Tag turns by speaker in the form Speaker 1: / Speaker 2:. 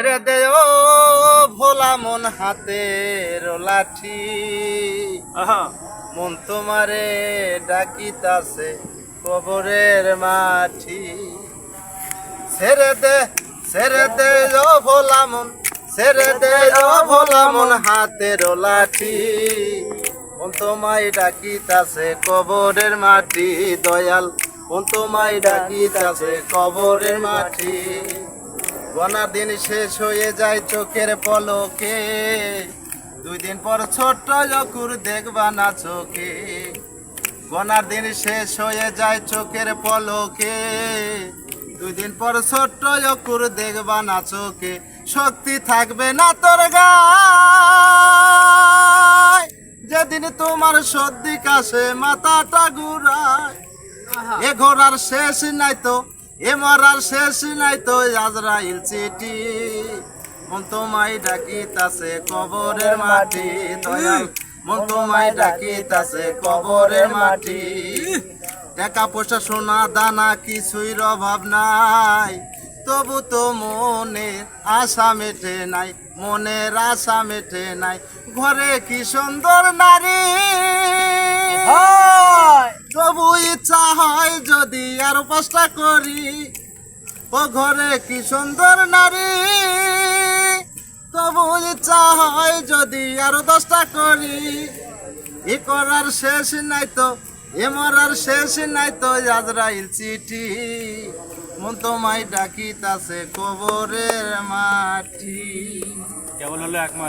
Speaker 1: ছেড়ে দে ও ভোলা মন হাতের লাঠি। মন তোমারে ডাকিতাছে কবরের মাঠি। ছেড়ে দে ছেড়ে দে ভোলা মন ছেড়ে দে ভোলা মন হাতের লাঠি। মন তোমায় ডাকিতাছে কবরের মাটি দয়াল। মন তোমায় ডাকিতাছে কবরের মাটি গনার দিন শেষ হয়ে যায় চোখের পলকে। দুই দিন পর ছোট্ট যকুর দেখবা না চোখে। গনার দিন শেষ হয়ে যায় চোখের পলকে। দুই দিন পর ছোট্ট যকুর দেখবা না চোখে। শক্তি থাকবে না তোর গায়। যেদিন তোমার সর্দি কাশে মাথাটা ঘুরায়। এ ঘোরার শেষ নাই তো এ মরার শেষ নাই তো আজরাইল চিঠি। মন তোমায় ডাকিতাছে কবরের মাটি। দয়াল মন তোমায় ডাকিতাছে কবরের মাটি। টাকা পয়সা সোনা দানা কিছুই অভাব নাই। তবু তো মনের আশা মেটে নাই, মনের আশা মেটে নাই। ঘরে কি সুন্দর নারী? আরও পাঁচটা করি। ও ঘরে কি সুন্দর নারী। তবু ইচ্ছা হয় যদি আরও দশটা করি। এ করার শেষ নাই তো, এ মরার শেষ নাই তো আজরাইল চিঠি। মন তোমায় ডাকিতাছে কবরের মাটি।
Speaker 2: কেবল হলো এক মাল